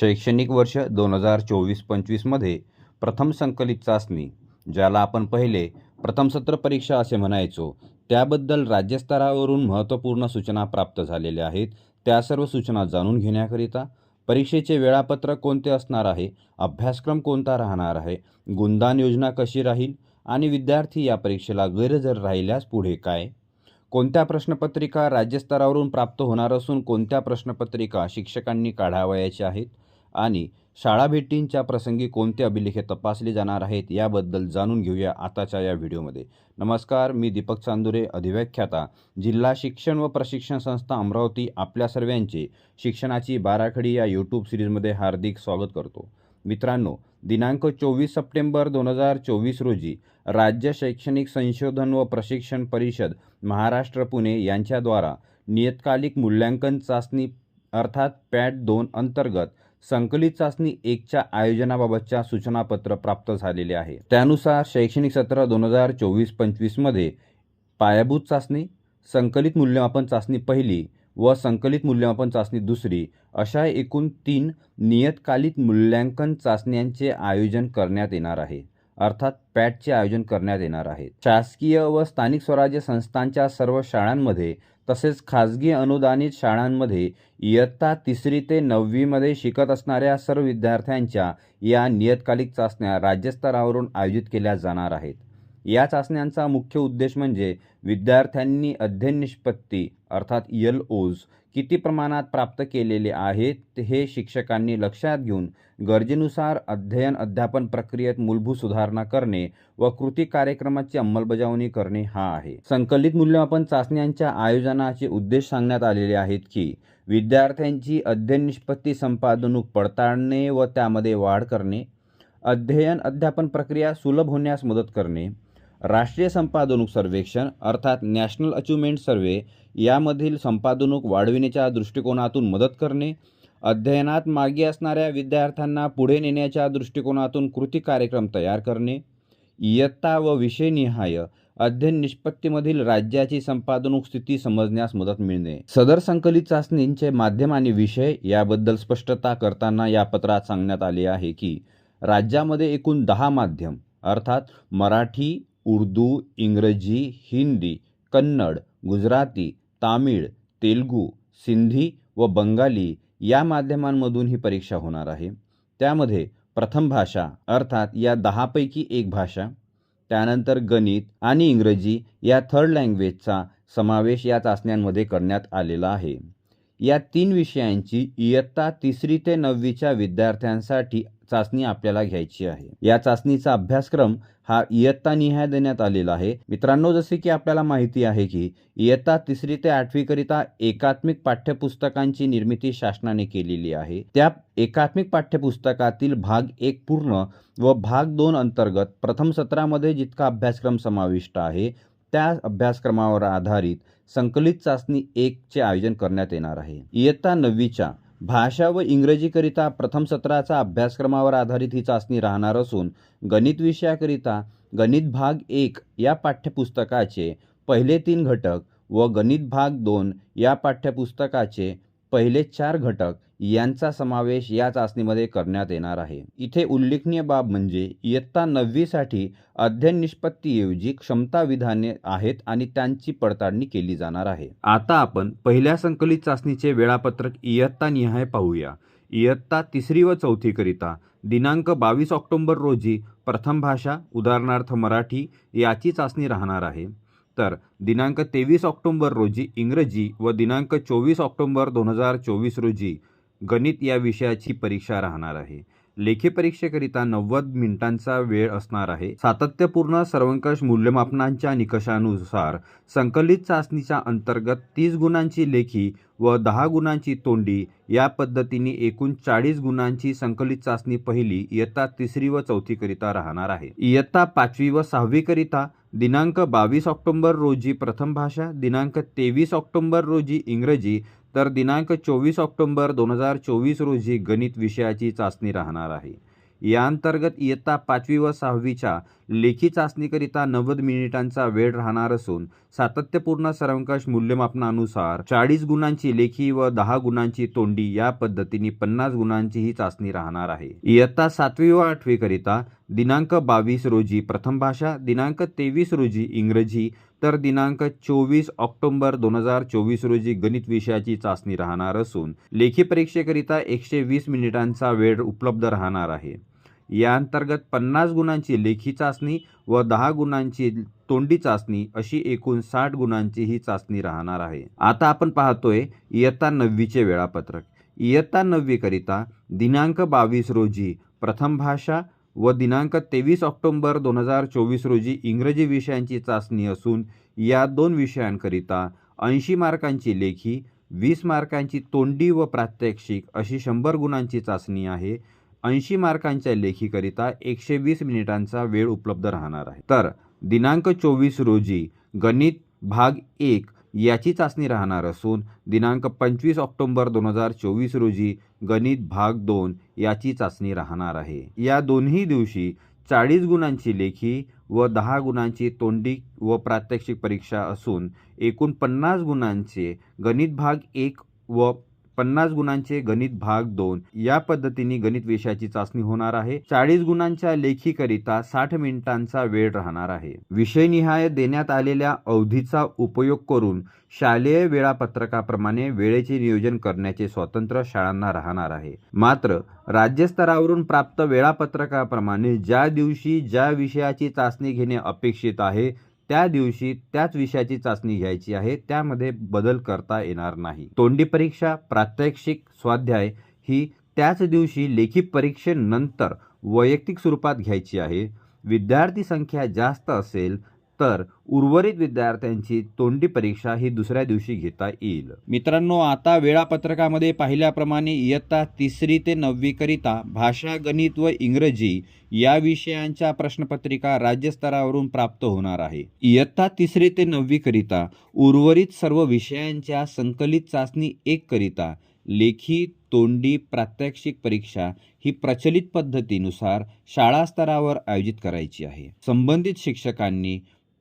शैक्षणिक वर्ष दोन हजार चोवीस पंचवीसमध्ये प्रथम संकलित चाचणी ज्याला आपण पहिले प्रथम सत्र परीक्षा असे म्हणायचो. त्याबद्दल राज्यस्तरावरून महत्त्वपूर्ण सूचना प्राप्त झालेल्या आहेत. त्या सर्व सूचना जाणून घेण्याकरिता परीक्षेचे वेळापत्रक कोणते असणार आहे? अभ्यासक्रम कोणता राहणार आहे? गुणदान योजना कशी राहील? आणि विद्यार्थी या परीक्षेला गैरहजर राहिल्यास पुढे काय? कोणत्या प्रश्नपत्रिका राज्यस्तरावरून प्राप्त होणार असून कोणत्या प्रश्नपत्रिका शिक्षकांनी काढावयाच्या आहेत? आणि शाळा भेटींच्या प्रसंगी कोणते अभिलेखे तपासले जाणार आहेत याबद्दल जाणून घेऊया आताच्या या व्हिडिओमध्ये. नमस्कार मी दीपक चांदुरे अधिव्याख्याता. जिल्हा शिक्षण व प्रशिक्षण संस्था अमरावती आपल्या सर्वांचे शिक्षणाची बाराखडी या यूट्यूब सिरीजमध्ये हार्दिक स्वागत करतो. मित्रांनो दिनांक चोवीस सप्टेंबर दोन हजार चोवीस रोजी राज्य शैक्षणिक संशोधन व प्रशिक्षण परिषद महाराष्ट्र पुणे यांच्याद्वारा नियतकालिक मूल्यांकन चाचणी अर्थात पॅट दोन अंतर्गत संकलित चाचणी एकच्या आयोजनाबाबतच्या सूचनापत्र प्राप्त झालेले आहे. त्यानुसार शैक्षणिक सत्र दोन हजार चोवीस पंचवीसमध्ये पायाभूत चाचणी संकलित मूल्यमापन चाचणी पहिली व संकलित मूल्यमापन चाचणी दुसरी अशा एकूण तीन नियतकालिक मूल्यांकन चाचण्यांचे आयोजन करण्यात येणार आहे. अर्थात पॅटचे आयोजन करण्यात येणार आहे. शासकीय व स्थानिक स्वराज्य संस्थांच्या सर्व शाळांमध्ये तसेच खाजगी अनुदानित शाळांमध्ये इयत्ता तिसरी ते नववीमध्ये शिकत असणाऱ्या सर्व विद्यार्थ्यांच्या या नियतकालिक चाचण्या राज्यस्तरावरून आयोजित केल्या जाणार आहेत. या चाचण्यांचा मुख्य उद्देश म्हणजे विद्यार्थ्यांनी अध्ययन निष्पत्ती अर्थात यल ओज किती प्रमाणात प्राप्त केलेले आहेत हे शिक्षकांनी लक्षात घेऊन गरजेनुसार अध्ययन अध्यापन प्रक्रियेत मूलभूत सुधारणा करणे व कृती कार्यक्रमाची अंमलबजावणी करणे हा आहे. संकलित मूल्यमापन चाचण्यांच्या आयोजनाचे उद्देश सांगण्यात आलेले आहेत की विद्यार्थ्यांची अध्ययन निष्पत्ती संपादनूक पडताळणे व त्यामध्ये वाढ करणे अध्ययन अध्यापन प्रक्रिया सुलभ होण्यास मदत करणे राष्ट्रीय संपादनूक सर्वेक्षण अर्थात नॅशनल अचिव्हमेंट सर्वे यामधील संपादनूक वाढविण्याच्या दृष्टिकोनातून मदत करणे अध्ययनात मागे असणाऱ्या विद्यार्थ्यांना पुढे नेण्याच्या दृष्टिकोनातून कृती कार्यक्रम तयार करणे इयत्ता व विषयनिहाय अध्ययन निष्पत्तीमधील राज्याची संपादनूक स्थिती समजण्यास मदत मिळणे सदर संकलित चाचणींचे माध्यम आणि विषय याबद्दल स्पष्टता करताना या पत्रात सांगण्यात आले आहे की राज्यामध्ये एकूण दहा माध्यम अर्थात मराठी उर्दू इंग्रजी हिंदी कन्नड गुजराती तामिळ तेलगू सिंधी व बंगाली या माध्यमांमधून ही परीक्षा होणार आहे. त्यामध्ये प्रथम भाषा अर्थात या दहापैकी एक भाषा त्यानंतर गणित आणि इंग्रजी या थर्ड लँग्वेजचा समावेश या चाचण्यांमध्ये करण्यात आलेला आहे. या तीन विषयांची इयत्ता तिसरी ते नववीच्या विद्यार्थ्यांसाठी चाचणी आपल्याला घ्यायची आहे. या चाचणीचा अभ्यासक्रम हा इयत्ता निहाय देण्यात आलेला आहे. मित्रांनो जसे की आपल्याला माहिती आहे की इयत्ता तिसरी ते आठवीकरिता एकात्मिक पाठ्यपुस्तकांची निर्मिती शासनाने केलेली आहे. त्या एकात्मिक पाठ्यपुस्तकातील भाग एक पूर्ण व भाग दोन अंतर्गत प्रथम सत्रामध्ये जितका अभ्यासक्रम समाविष्ट आहे त्या अभ्यासक्रमावर आधारित संकलित चाचणी एकचे आयोजन करण्यात येणार आहे. इयत्ता नववीच्या भाषा व इंग्रजीकरिता प्रथम सत्राचा अभ्यासक्रमावर आधारित ही चाचणी राहणार असून गणित विषयाकरिता गणित भाग एक या पाठ्यपुस्तकाचे पहिले तीन घटक व गणित भाग दोन या पाठ्यपुस्तकाचे पहिले चार घटक यांचा समावेश या चाचणीमध्ये करण्यात येणार आहे. इथे उल्लेखनीय बाब म्हणजे इयत्ता नववीसाठी अध्ययन निष्पत्तीऐवजी क्षमता विधाने आहेत आणि त्यांची पडताळणी केली जाणार आहे. आता आपण पहिल्या संकलित चाचणीचे वेळापत्रक इयत्ता निहाय पाहूया. इयत्ता तिसरी व चौथीकरिता दिनांक बावीस ऑक्टोंबर रोजी प्रथम भाषा उदाहरणार्थ मराठी याची चाचणी राहणार आहे. तर दिनांक तेवीस ऑक्टोंबर रोजी इंग्रजी व दिनांक चोवीस ऑक्टोंबर दोन हजार चोवीस रोजी गणित या विषयाची परीक्षा राहणार आहे. लेखी परीक्षेकरिता नव्वद मिनिटांचा वेळ असणार आहे. सातत्यपूर्ण सर्वंकष मूल्यमापनांच्या निकषानुसार संकलित चाचणीच्या अंतर्गत तीस गुणांची लेखी व दहा गुणांची तोंडी या पद्धतीने एकूण चाळीस गुणांची संकलित चाचणी पहिली इयत्ता तिसरी व चौथीकरिता राहणार आहे. इयत्ता पाचवी व सहावीकरिता दिनांक बावीस ऑक्टोंबर रोजी प्रथम भाषा दिनांक तेवीस ऑक्टोंबर रोजी इंग्रजी तर दिनांक चोवीस ऑक्टोंबर दोन हजार चोवीस रोजी गणित विषयाची चाचणी राहणार आहे. या अंतर्गत इयत्ता पाचवी व सहावीच्या लेखी चाचणीकरिता नव्वद मिनिटांचा वेळ राहणार असून सातत्यपूर्ण सर्वंकष मूल्यमापनानुसार चाळीस गुणांची लेखी व दहा गुणांची तोंडी या पद्धतीने पन्नास गुणांची ही चाचणी राहणार आहे. इयत्ता सातवी व आठवीकरिता दिनांक बावीस रोजी प्रथम भाषा दिनांक तेवीस रोजी इंग्रजी तर दिनांक चोवीस ऑक्टोबर दोन हजार चोवीस रोजी गणित विषयाची चाचणी राहणार असून लेखी परीक्षेकरिता एकशे वीस मिनिटांचा वेळ उपलब्ध राहणार आहे. या अंतर्गत पन्नास गुणांची लेखी चाचणी व दहा गुणांची तोंडी चाचणी अशी एकूण साठ गुणांची ही चाचणी राहणार आहे. आता आपण पाहतोय इयत्ता नववीचे वेळापत्रक. इयत्ता नववीकरिता दिनांक बावीस रोजी प्रथम भाषा व दिनांक तेवीस ऑक्टोंबर दोन हजार चोवीस रोजी इंग्रजी विषयांची चाचणी असून या दोन विषयांकरिता ऐंशी मार्कांची लेखी वीस मार्कांची तोंडी व प्रात्यक्षिक अशी शंभर गुणांची चाचणी आहे. ऐंशी मार्कांच्या लेखीकरिता एकशे वीस मिनिटांचा वेळ उपलब्ध राहणार आहे. तर दिनांक चोवीस रोजी गणित भाग एक याची चाचणी राहणार असून दिनांक पंचवीस ऑक्टोबर दोन हजार चोवीस रोजी गणित भाग दोन याची चाचणी राहणार आहे. या दोन्ही दिवशी चाळीस गुणांची लेखी व दहा गुणांची तोंडी व प्रात्यक्षिक परीक्षा असून एकूण पन्नास गुणांचे गणित भाग एक व पन्नास गुणांचे गणित भाग दोन. या पद्धतीने गणित विषयाची चाचणी होणार आहे. चाळीस गुणांच्या लेखीकरिता साठ मिनिटांचा वेळ राहणार आहे. विषयनिहाय देण्यात आलेल्या अवधीचा उपयोग करून शालेय वेळापत्रकाप्रमाणे वेळेचे नियोजन करण्याचे स्वातंत्र्य शाळांना राहणार आहे. मात्र राज्यस्तरावरून प्राप्त वेळापत्रकाप्रमाणे ज्या दिवशी ज्या विषयाची चाचणी घेणे अपेक्षित आहे त्या दिवशी त्याच विषयाची चाचणी घ्यायची आहे त्यामध्ये बदल करता येणार नाही. तोंडी परीक्षा प्रात्यक्षिक स्वाध्याय ही त्याच दिवशी लेखी परीक्षेनंतर वैयक्तिक स्वरूपात घ्यायची आहे. विद्यार्थी संख्या जास्त असेल तर उर्वरित विद्यार्थ्यांची तोंडी परीक्षा ही दुसऱ्या दिवशी घेता येईल. मित्रांनो आता वेळापत्रकामध्ये पाहिल्याप्रमाणे इयत्ता तिसरी ते नववी करिता भाषा गणित व इंग्रजी या विषयांच्या प्रश्नपत्रिका राज्यस्तरावरून प्राप्त होणार आहे. इयत्ता तिसरी ते नववी करिता उर्वरित सर्व विषयांच्या संकलित चाचणी एक करिता लेखी तोंडी प्रात्यक्षिक परीक्षा ही प्रचलित पद्धतीनुसार शाळा स्तरावर आयोजित करायची आहे. संबंधित शिक्षकांनी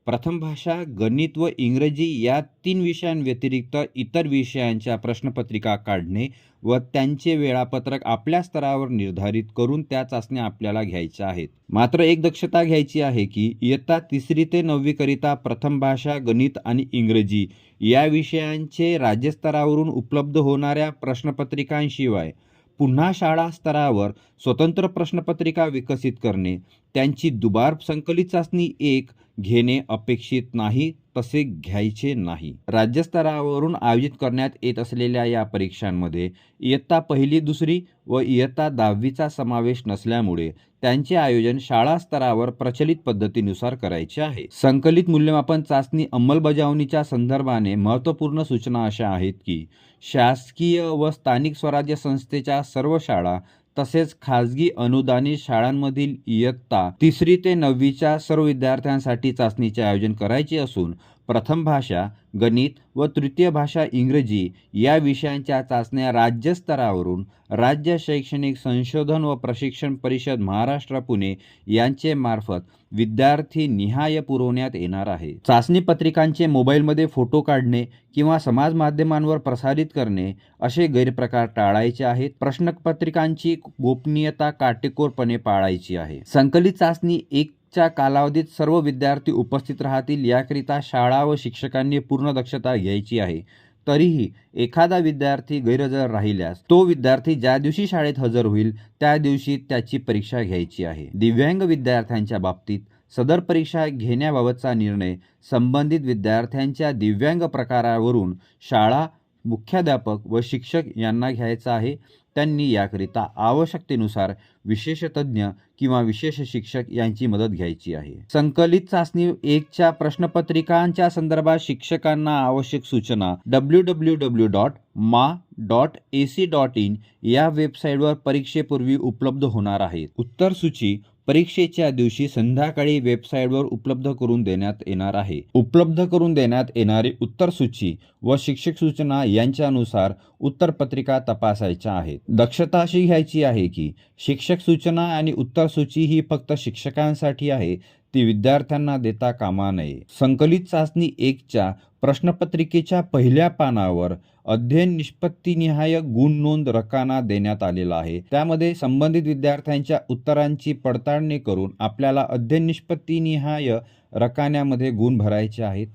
प्रथम भाषा गणित व इंग्रजी या तीन विषयांव्यतिरिक्त इतर विषयांच्या प्रश्नपत्रिका काढणे व त्यांचे वेळापत्रक आपल्या स्तरावर निर्धारित करून त्या चाचण्या आपल्याला घ्यायच्या आहेत. मात्र एक दक्षता घ्यायची आहे की इयत्ता तिसरी ते नववीकरिता प्रथम भाषा गणित आणि इंग्रजी या विषयांचे राज्यस्तरावरून उपलब्ध होणाऱ्या प्रश्नपत्रिकांशिवाय पुन्हा शाळा स्तरावर स्वतंत्र प्रश्नपत्रिका विकसित करणे त्यांची दुबार संकलित चाचणी एक घेणे अपेक्षित नाही. तसे घ्यायचे नाही. राज्यस्तरावरून आयोजित करण्यात येत असलेल्या या परीक्षांमध्ये इयत्ता पहिली दुसरी व इयत्ता दहावीचा समावेश नसल्यामुळे त्यांचे आयोजन शाळा स्तरावर प्रचलित पद्धतीनुसार करायचे आहे. संकलित मूल्यमापन चाचणी अंमलबजावणीच्या संदर्भाने महत्त्वपूर्ण सूचना अशा आहेत की शासकीय व स्थानिक स्वराज्य संस्थेच्या सर्व शाळा तसेच खाजगी अनुदानित शाळांमधील इयत्ता तिसरी ते नववीच्या सर्व विद्यार्थ्यांसाठी चाचणीचे आयोजन करायचे असून प्रथम भाषा गणित व तृतीय भाषा इंग्रजी या विषयांच्या चाचण्या राज्यस्तरावरून राज्य शैक्षणिक संशोधन व प्रशिक्षण परिषद महाराष्ट्र पुणे यांचे मार्फत विद्यार्थी निहाय पुरवण्यात येणार आहे. चाचणी पत्रिकांचे मोबाईलमध्ये फोटो काढणे किंवा समाज माध्यमांवर प्रसारित करणे असे गैरप्रकार टाळायचे आहेत. प्रश्नपत्रिकांची गोपनीयता काटेकोरपणे पाळायची आहे. संकलित चाचणी एक च्या कालावधीत सर्व विद्यार्थी उपस्थित राहतील याकरिता शाळा व शिक्षकांनी पूर्ण दक्षता घ्यायची आहे. तरीही एखादा विद्यार्थी गैरहजर राहिल्यास तो विद्यार्थी ज्या दिवशी शाळेत हजर होईल त्या दिवशी त्याची परीक्षा घ्यायची आहे. दिव्यांग विद्यार्थ्यांच्या बाबतीत सदर परीक्षा घेण्याबाबतचा निर्णय संबंधित विद्यार्थ्यांच्या दिव्यांग प्रकारावरून शाळा मुख्याध्यापक व शिक्षक यांना घ्यायचा आहे. त्यांनी याकरिता आवश्यकतेनुसार विशेष तज्ज्ञ किंवा विशेष शिक्षक यांची मदत घ्यायची आहे. संकलित चाचणी एकच्या प्रश्नपत्रिकांच्या संदर्भात शिक्षकांना आवश्यक सूचना डब्ल्यू डब्ल्यू डब्ल्यू डॉट मा dot A C dot in या वेबसाईटवर परीक्षेपूर्वी उपलब्ध होणार आहेत. उत्तर सूची परीक्षेच्या दिवशी संध्याकाळी वेबसाईटवर उपलब्ध करून देण्यात येणार आहे. उपलब्ध करून देण्यात येणारी उत्तर सूची व शिक्षक सूचना यांच्यानुसार उत्तरपत्रिका तपासायच्या आहेत. दक्षता अशी घ्यायची आहे की शिक्षक सूचना आणि उत्तर सूची ही फक्त शिक्षकांसाठी आहे ती विद्यार्थ्यांना देता कामा नये. संकलित चाचणी एकच्या प्रश्नपत्रिकेच्या पहिल्या पानावर अध्ययन निष्पत्तीनिहाय गुण नोंद रकाना देण्यात आलेला आहे. त्यामध्ये संबंधित विद्यार्थ्यांच्या उत्तरांची पडताळणी करून आपल्याला अध्ययन निष्पत्तीनिहाय रकान्यामध्ये गुण भरायचे आहेत.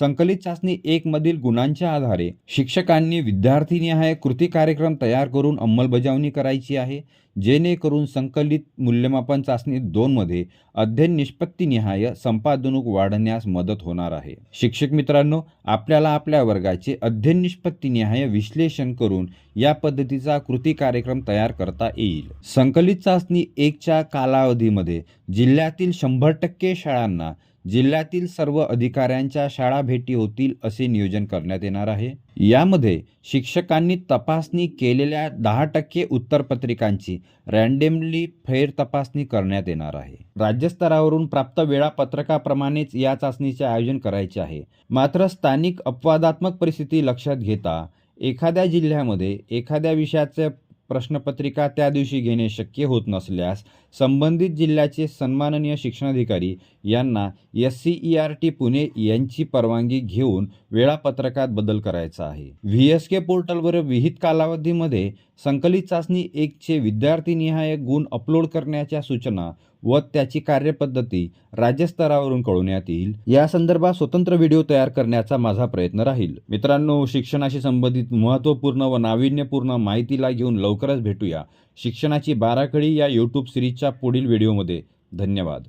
संकलित चाचणी एक मधील गुणांच्या आधारे शिक्षकांनी विद्यार्थीनिहाय कृती कार्यक्रम तयार करून अंमलबजावणी करायची आहे जेणेकरून संकलित मूल्यमापन चाचणी दोनमध्ये अध्ययन निष्पत्तीनिहाय संपादनूक वाढण्यास मदत होणार आहे. शिक्षक मित्रांनो आपल्याला आपल्या वर्गाचे अध्ययन निष्पत्तीनिहाय विश्लेषण करून या पद्धतीचा कृती कार्यक्रम तयार करता येईल. संकलित चाचणी एकच्या कालावधीमध्ये जिल्ह्यातील शंभर टक्के शाळांना जिल्ह्यातील सर्व अधिकाऱ्यांच्या शाळा भेटी होतील असे नियोजन करण्यात येणार आहे. यामध्ये शिक्षकांनी तपासणी केलेल्या दहा टक्के उत्तरपत्रिकांची रँडेमली फेर तपासणी करण्यात येणार आहे. राज्यस्तरावरून प्राप्त वेळापत्रकाप्रमाणेच या चाचणीचे आयोजन करायचे आहे. मात्र स्थानिक अपवादात्मक परिस्थिती लक्षात घेता एखाद्या जिल्ह्यामध्ये एखाद्या विषयाचे प्रश्नपत्रिका त्या दिवशी घेणे शक्य होत नसल्यास संबंधित जिल्ह्याचे सन्माननीय शिक्षणाधिकारी यांना S C E R T Pune यांची परवानगी घेऊन वेळापत्रकात बदल करायचा आहे. व्ही एस के पोर्टलवर विहित कालावधीमध्ये संकलित चाचणी एकचे विद्यार्थीनिहाय गुण अपलोड करण्याच्या सूचना व त्याची कार्यपद्धती राज्यस्तरावरून कळवण्यात येईल. या संदर्भात स्वतंत्र व्हिडिओ तयार करण्याचा माझा प्रयत्न राहील. मित्रांनो शिक्षणाशी संबंधित महत्त्वपूर्ण व नाविन्यपूर्ण माहितीला घेऊन लवकरच भेटूया. शिक्षणाची बाराखडी या यूट्यूब सिरीजच्या पुढील व्हिडिओमध्ये धन्यवाद.